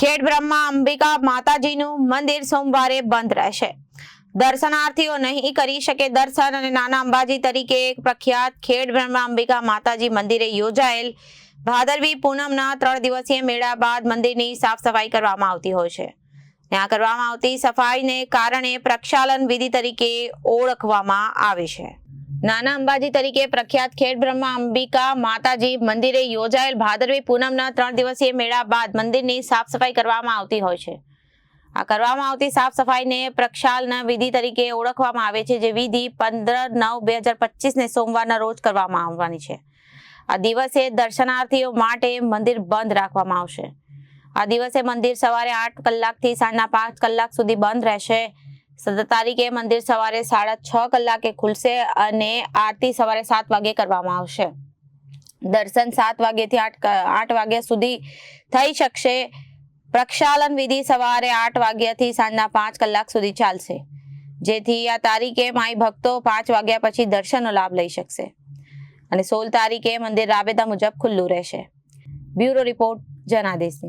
ખેડ બ્રહ્મા અંબિકા માતાજીનું મંદિર સોમવારે બંધ રહેશે. દર્શનાર્થીઓ નહીં કરી શકે દર્શન અને નાના અંબાજી તરીકે પ્રખ્યાત ખેડ બ્રહ્મા અંબિકા માતાજી મંદિરે યોજાયેલ ભાદરવી પૂનમના ત્રણ દિવસીય મેળા બાદ મંદિરની સાફ સફાઈ કરવામાં આવતી હોય છે. ત્યાં કરવામાં આવતી સફાઈને કારણે પ્રક્ષાલન વિધિ તરીકે ઓળખવામાં આવે છે. નાના અંબાજી તરીકે પ્રખ્યાત ખેડ બ્રહ્મા અંબિકા માતાજી મંદિરે યોજાયેલ ભાદરવી પૂનમના ત્રણ દિવસીય મેળા બાદ મંદિરની સાફ સફાઈ કરવામાં આવતી હોય છે. આ કરવામાં આવતી સાફ સફાઈને પ્રક્ષાલના વિધિ તરીકે ઓળખવામાં આવે છે, જે વિધિ પંદર નવ બે હજાર પચીસને સોમવારના રોજ કરવામાં આવવાની છે. આ દિવસે દર્શનાર્થીઓ માટે મંદિર બંધ રાખવામાં આવશે. આ દિવસે મંદિર સવારે આઠ કલાકથી સાંજના પાંચ કલાક સુધી બંધ રહેશે. સત્તર તારીખે મંદિર સવારે સાડા છ કલાકે ખુલશે અને આરતી સવારે સાત વાગે કરવામાં આવશે. દર્શન સાત વાગ્યાથી આઠ આઠ વાગ્યા સુધી થઈ શકશે. પ્રક્ષાલન વિધિ સવારે આઠ વાગ્યાથી સાંજના પાંચ કલાક સુધી ચાલશે. જેથી આ તારીખે માઈ ભક્તો પાંચ વાગ્યા પછી દર્શનનો લાભ લઈ શકશે. અને સોળ તારીખે મંદિર રાબેતા મુજબ ખુલ્લું રહેશે. Bureau report Janadesh